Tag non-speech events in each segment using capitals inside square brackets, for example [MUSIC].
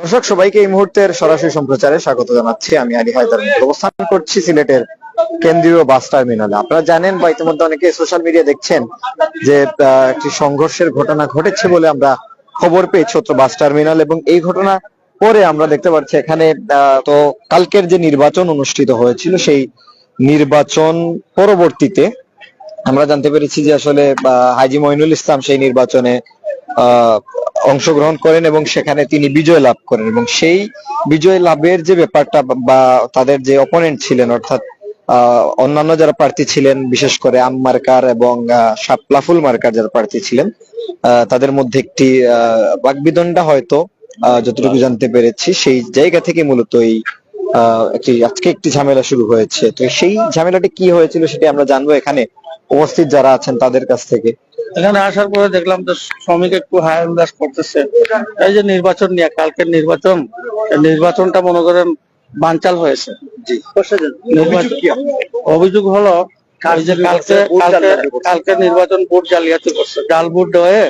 দর্শক, সবাইকে এই মুহূর্তের সরাসরি সম্প্রচারে স্বাগত জানাচ্ছি। আমি আলী হায়দার অবস্থান করছি সিলেটের কেন্দ্রীয় বাস টার্মিনালে। আপনারা জানেন বা ইতিমধ্যে অনেকে সোশ্যাল মিডিয়া দেখছেন যে একটি সংঘর্ষের ঘটনা ঘটেছে বলে আমরা খবর পেয়েছি ছোট্ট বাস টার্মিনাল এবং এই ঘটনা পরে আমরা দেখতে পাচ্ছি এখানে তো কালকের যে নির্বাচন অনুষ্ঠিত হয়েছিল, সেই নির্বাচন পরবর্তীতে আমরা জানতে পেরেছি যে আসলে হাজি মইনুল ইসলাম সেই নির্বাচনে অংশগ্রহণ করেন এবং সেখানে তিনি বিজয় লাভ করেন এবং সেই বিজয় লাভের যে ব্যাপারটা বা- তাদের যে অপোনেন্ট ছিলেন অর্থাৎ অন্যান্য যারা প্রার্থী ছিলেন বিশেষ করে আম মার্কার এবং আহ, শাপলাফুল মার্কার যারা প্রার্থী ছিলেন তাদের মধ্যে একটি বাকবিদণ্ডা হয়তো যতটুকু জানতে পেরেছি সেই জায়গা থেকে মূলত এই একটি আজকে একটি ঝামেলা শুরু হয়েছে। তো সেই ঝামেলাটি কি হয়েছিল সেটি আমরা জানব এখানে। উপস্থিত যারা আছেন তাদের কাছ থেকে। এখানে আসার পরে দেখলাম যে শ্রমিক একটু হায় উল্লাস করতেছে। এই যে নির্বাচন নিয়ে কালকের নির্বাচন নির্বাচনটা মনে করেন বানচাল হয়েছে। অভিযোগ হলো কালকে কালকে কালকে নির্বাচন ভোট জালিয়াতি করছে। জাল ভোট হয়ে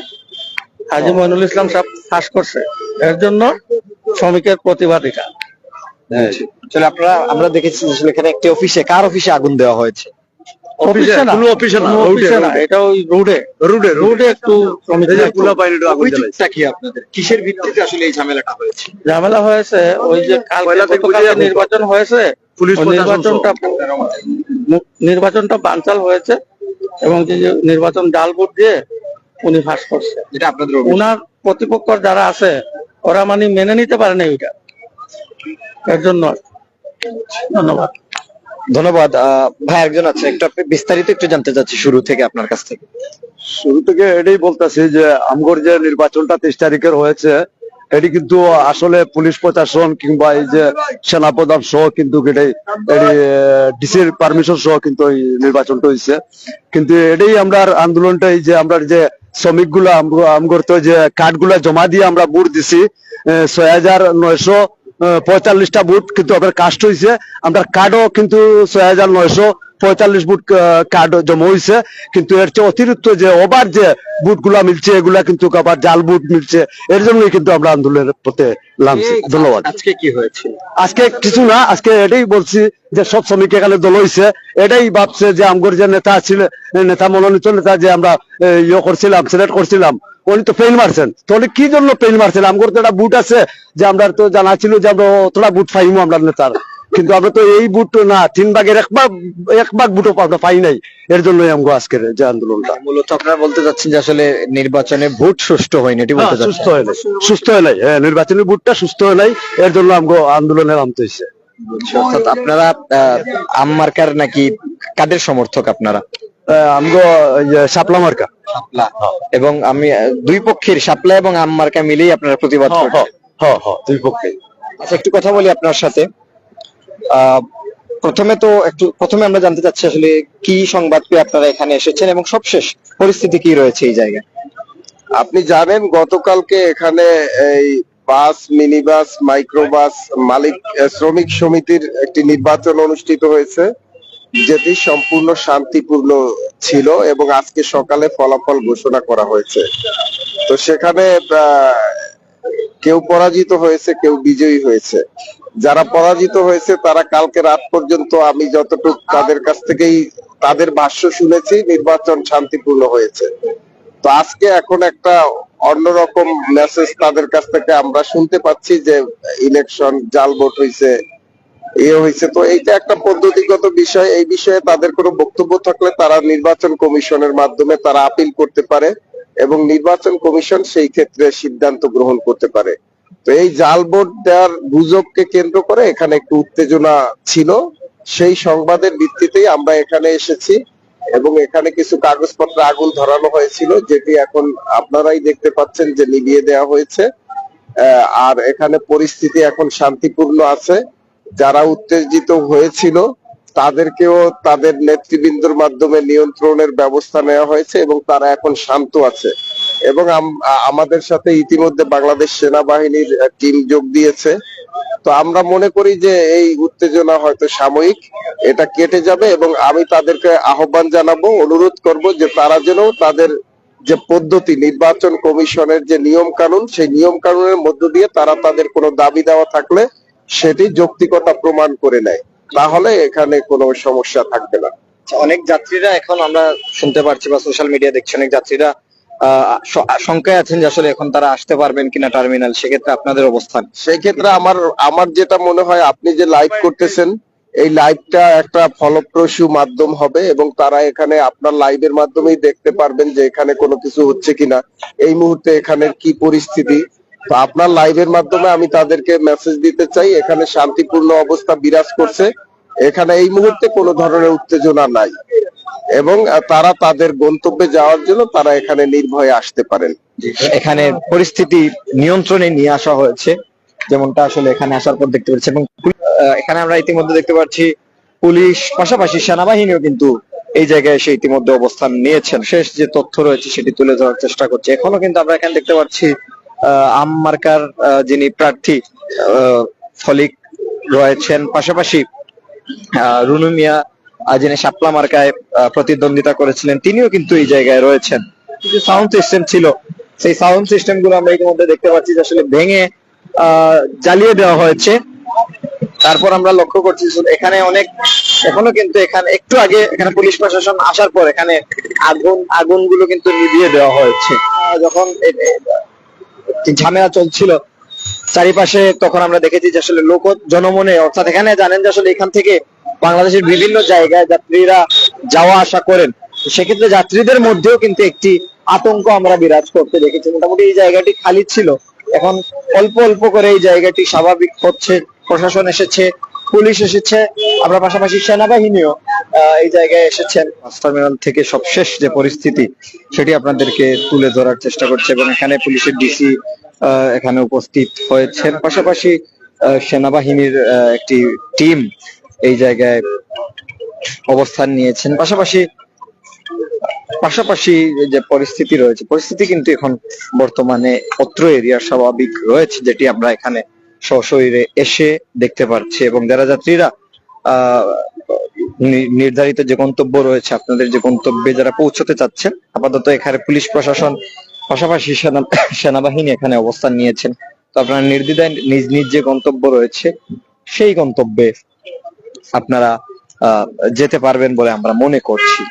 হাজি মইনুল ইসলাম সাহেব ফাঁস করছে। এর জন্য শ্রমিকের প্রতিবাদ এটা। আসলে আপনারা আমরা দেখেছি এখানে একটি অফিসে কার অফিসে আগুন দেওয়া হয়েছে? অফিসে না? কোনো অফিসে না, অফিসে না এটা ওই রোডে রুডে রোডে একটু শ্রমিক এই যে কুলা পাইনি আগুন জ্বালাইছে। কি আপনাদের? কিসের ভিত্তিতে আসলে এই ঝামেলাটা হয়েছে? ঝামেলা হয়েছে ওই যে কালকে পয়লা থেকে গতকালকে বুঝিয়ে নির্বাচন হয়েছে পুলিশ নির্বাচনটা নির্বাচনটা বানচাল হয়েছে এবং যে নির্বাচন ডাল ভোট দিয়ে উনি ফাঁস করছে। যেটা আপনাদের অভিযোগ। উনার প্রতিপক্ষ যারা আছে ওরা মানে মেনে নিতে পারে না ওইটা। এর জন্য ধন্যবাদ। ধন্যবাদ। ভাই একজন আছে, একটু বিস্তারিত একটু জানতে চাচ্ছি শুরু থেকে আপনার কাছ থেকে। শুরু থেকে এটাই বলতেছি যে আমগর যে নির্বাচনটা তেইশ তারিখের হয়েছে, এটি কিন্তু আসলে পুলিশ প্রশাসন কিংবা এই যে সেনাপ্রধান সহ কিন্তু এটাই ডিসির পারমিশন সহ কিন্তু নির্বাচনটা হয়েছে কিন্তু এটাই আমরা আন্দোলনটা এই যে আমরা যে শ্রমিকগুলা আমগর তো যে কার্ডগুলা জমা দিয়ে আমরা বুট দিছি ছয় হাজার নয়শো পঁয়তাল্লিশটা বুট কিন্তু আপনার কাস্ট হয়েছে আমরা কার্ডও কিন্তু ছয় হাজার নয়শো পঁয়তাল্লিশ বুট কার্ড জমা হয়েছে কিন্তু এর চেয়ে অতিরিক্ত যে ওভার যে বুটগুলা মিলছে এগুলা কিন্তু আবার জাল বুট মিলছে। এর জন্যই কিন্তু আমরা আন্দোলনের পথে নামছি। ধন্যবাদ। আজকে কি হয়েছিল আজকে কিছু না আজকে এটাই বলছি যে সব শ্রমিক এখানে দল হয়েছে এটাই ভাবছে যে আমগর যে নেতা ছিল নেতা মনোনীত নেতা যে আমরা ইয়ে করছিলাম সিলেক্ট করছিলাম উনি তো পেইন মারছেন। তাহলে কি জন্য পেইন মারছেন? আমগর তো একটা বুট আছে যে আমরা তো জানা ছিল যে আমরা অতটা বুট পাইমু আমরা নেতার। কিন্তু আমরা তো এই বুট না তিন ভাগের এক ভাগ এক ভাগ বুটও আমরা পাই নাই। এর জন্যই আমগো আজকের যে আন্দোলনটা। মূলত আপনারা বলতে চাচ্ছেন যে আসলে নির্বাচনে ভোট সুষ্ঠু হয়নি এটি বলতে হ্যাঁ, সুস্থ হয় নাই সুস্থ হয় নাই। হ্যাঁ নির্বাচনী বুটটা সুস্থ হয় নাই। এর জন্য আমগো আন্দোলনে নামতে হয়েছে। অর্থাৎ আপনারা আহ, আম মার্কার নাকি কাদের সমর্থক আপনারা? আমগো ইয়ে, শাপলা মার্কা। এবং আমি দুই পক্ষের শাপলা এবং আম মার্কা মিলেই আপনারা প্রতিবাদ দুই পক্ষে আচ্ছা একটু কথা বলি আপনার সাথে। প্রথমে তো একটু প্রথমে আমরা জানতে চাচ্ছি আসলে কি সংবাদ পেয়ে আপনারা এখানে এসেছেন এবং সবশেষ পরিস্থিতি কি রয়েছে এই জায়গায়? আপনি জানেন গতকালকে এখানে এই বাস মিনি বাস মাইক্রোবাস মালিক শ্রমিক সমিতির একটি নির্বাচন অনুষ্ঠিত হয়েছে। যেটি সম্পূর্ণ শান্তিপূর্ণ ছিল এবং আজকে সকালে ফলাফল ঘোষণা করা হয়েছে। তো সেখানে কেউ পরাজিত হয়েছে, কেউ বিজয়ী হয়েছে। যারা পরাজিত হয়েছে, তারা কালকে রাত পর্যন্ত আমি যতটুকু তাদের কাছ থেকেই তাদের ভাষ্য শুনেছি, নির্বাচন শান্তিপূর্ণ হয়েছে। তো আজকে এখন একটা অন্যরকম মেসেজ তাদের কাছ থেকে আমরা শুনতে পাচ্ছি যে, ইলেকশন, জাল ভোট হয়েছে এ হয়েছে। তো এইটা একটা পদ্ধতিগত বিষয়। এই বিষয়ে তাদের কোনো বক্তব্য থাকলে তারা নির্বাচন কমিশনের মাধ্যমে তারা আপিল করতে পারে এবং নির্বাচন কমিশন সেই ক্ষেত্রে সিদ্ধান্ত গ্রহণ করতে পারে। তো এই জাল ভোট দেওয়ার গুজবকে কেন্দ্র করে এখানে একটু উত্তেজনা ছিল। সেই সংবাদের ভিত্তিতেই আমরা এখানে এসেছি এবং এখানে কিছু কাগজপত্র আগুন ধরানো হয়েছিল, যেটি এখন আপনারাই দেখতে পাচ্ছেন যে নিভিয়ে দেওয়া হয়েছে। আর এখানে পরিস্থিতি এখন শান্তিপূর্ণ আছে। যারা উত্তেজিত হয়েছিল, তাদেরকেও তাদের নেতৃবৃন্দর মাধ্যমে নিয়ন্ত্রণের ব্যবস্থা নেওয়া হয়েছে এবং তারা এখন শান্ত আছে। এবং আমাদের সাথে ইতিমধ্যে বাংলাদেশ সেনাবাহিনীর টিম যোগ দিয়েছে। তো আমরা মনে করি যে এই উত্তেজনা হয়তো সাময়িক, এটা কেটে যাবে এবং আমি তাদেরকে আহ্বান জানাব, অনুরোধ করব যে তারা যেন তাদের যে পদ্ধতি, নির্বাচন কমিশনের যে নিয়ম কানুন সেই নিয়ম কানুনের মধ্য দিয়ে তারা তাদের কোনো দাবি দেওয়া থাকলে সেটি যৌক্তিকতা প্রমাণ করে নেয়। তাহলে এখানে কোনো সমস্যা থাকবে না। আচ্ছা, অনেক যাত্রীরা এখন আমরা শুনতে পারছি বা সোশ্যাল মিডিয়া দেখছি অনেক যাত্রীরা আহ, শ- শঙ্কায় আছেন যে আসলে এখন তারা আসতে পারবেন কিনা টার্মিনাল সেক্ষেত্রে আপনাদের অবস্থান। সেই ক্ষেত্রে আমার আমার যেটা মনে হয় আপনি যে লাইভ করতেছেন এই লাইভটা একটা ফলপ্রসূ মাধ্যম হবে এবং তারা এখানে আপনার লাইভের মাধ্যমেই দেখতে পারবেন যে এখানে কোনো কিছু হচ্ছে কিনা। এই মুহূর্তে এখানের কি পরিস্থিতি তো আপনার লাইভের মাধ্যমে আমি তাদেরকে মেসেজ দিতে চাই। এখানে শান্তিপূর্ণ অবস্থা বিরাজ করছে। এখানে এই মুহূর্তে কোনো ধরনের উত্তেজনা নাই। এবং তারা তাদের গন্তব্যে যাওয়ার জন্য তারা এখানে নির্ভয়ে আসতে পারেন। এখানে পরিস্থিতি নিয়ন্ত্রণে নিয়ে আসা হয়েছে। যেমনটা আসলে এখানে আসার পর দেখতে পাচ্ছি এবং এখানে আমরা ইতিমধ্যে দেখতে পাচ্ছি, পুলিশ পাশাপাশি সেনাবাহিনীও কিন্তু এই জায়গায় এসে ইতিমধ্যে অবস্থান নিয়েছেন। শেষ যে তথ্য রয়েছে সেটি তুলে ধরার চেষ্টা করছে। এখনও কিন্তু আমরা এখানে দেখতে পাচ্ছি আম মার্কার যিনি প্রার্থী ফলিক রয়েছেন। পাশাপাশি রুনু মিয়া যিনি শাপলা মার্কায় প্রতিদ্বন্দ্বিতা করেছিলেন, তিনিও কিন্তু এই জায়গায় রয়েছেন। কিছু সাউন্ড সিস্টেম ছিল, সেই সাউন্ড সিস্টেমগুলো আমরা ইতিমধ্যে দেখতে পাচ্ছি যে আসলে ভেঙে জ্বালিয়ে দেওয়া হয়েছে। তারপর আমরা লক্ষ্য করছি এখানে অনেক, এখনও কিন্তু এখানে, একটু আগে এখানে পুলিশ প্রশাসন আসার পর এখানে আগুন আগুনগুলো কিন্তু নিভিয়ে দেওয়া হয়েছে। যখন ঝামেলা চলছিল, চারিপাশে তখন আমরা দেখেছি যে আসলে লোক জনমনে, অর্থাৎ এখানে জানেন যে আসলে এখান থেকে বাংলাদেশের বিভিন্ন জায়গায় যাত্রীরা যাওয়া আসা করেন। সেক্ষেত্রে যাত্রীদের মধ্যেও কিন্তু একটি আতঙ্ক আমরা বিরাজ করতে দেখেছি। মোটামুটি এই জায়গাটি খালি ছিল। এখন অল্প অল্প করে এই জায়গাটি স্বাভাবিক হচ্ছে, প্রশাসন এসেছে পুলিশ এসেছে, আমরা পাশাপাশি সেনাবাহিনীও এই জায়গায় এসেছেন। বাস টার্মিনাল থেকে সবশেষ যে পরিস্থিতি, সেটি আপনাদেরকে তুলে ধরার চেষ্টা করছে এবং এখানে পুলিশের ডিসি এখানে উপস্থিত হয়েছেন। পাশাপাশি সেনাবাহিনীর একটি টিম এই জায়গায় অবস্থান নিয়েছেন। পাশাপাশি পাশাপাশি যে পরিস্থিতি রয়েছে, পরিস্থিতি কিন্তু এখন বর্তমানে অত্র এরিয়ার স্বাভাবিক রয়েছে, যেটি আমরা এখানে সশরীরে এসে দেখতে পাচ্ছি এবং যারা যাত্রীরা নির্ধারিত যে গন্তব্য রয়েছে, আপনাদের যে গন্তব্যে যারা পৌঁছতে চাচ্ছেন, আপাতত এখানে পুলিশ প্রশাসন পাশাপাশি সেনা, [COUGHS] সেনাবাহিনী এখানে অবস্থান নিয়েছেন। তো আপনারা নির্দ্বিধায় নিজ নিজ যে গন্তব্য রয়েছে, সেই গন্তব্যে আপনারা যেতে পারবেন বলে আমরা মনে করছি।